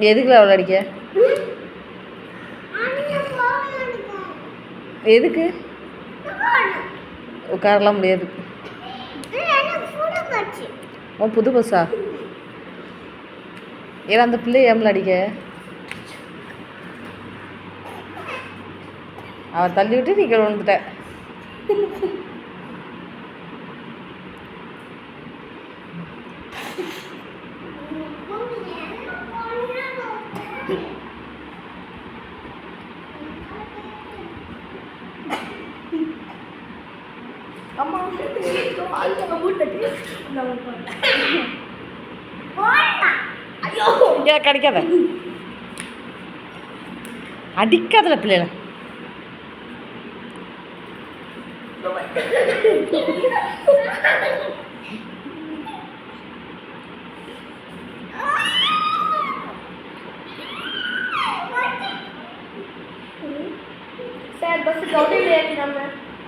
எதுக்குல அவளை அடிக்க எதுக்கு? உட்காரலாம் முடியாது. ஓ புது பஸ்ஸா ஏன்னா அந்த பிள்ளை ஏம்ல அடிக்க அவன் தள்ளி விட்டு நீ கீழே அம்மா அதுக்கு மூட்டு கட்டி ஐயோ இங்கே கிடைக்காத அடிக்காதல பிள்ளைல சார் பஸ் கவுண்டியில் ஏற்றி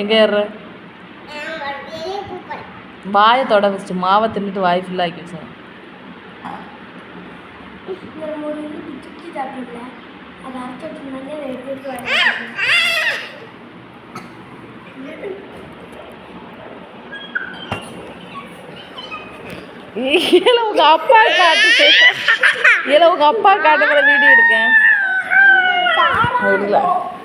எங்கே ஏற? வாயை தொட வச்சுட்டு மாவை தின்னுட்டு வாய் ஃபுல்லாக ஆக்கி வச்சு இல்லை உங்க அப்பா காட்டு இல்லை உங்க அப்பா காட்டுற வீடியோ எடுக்கேன். already left.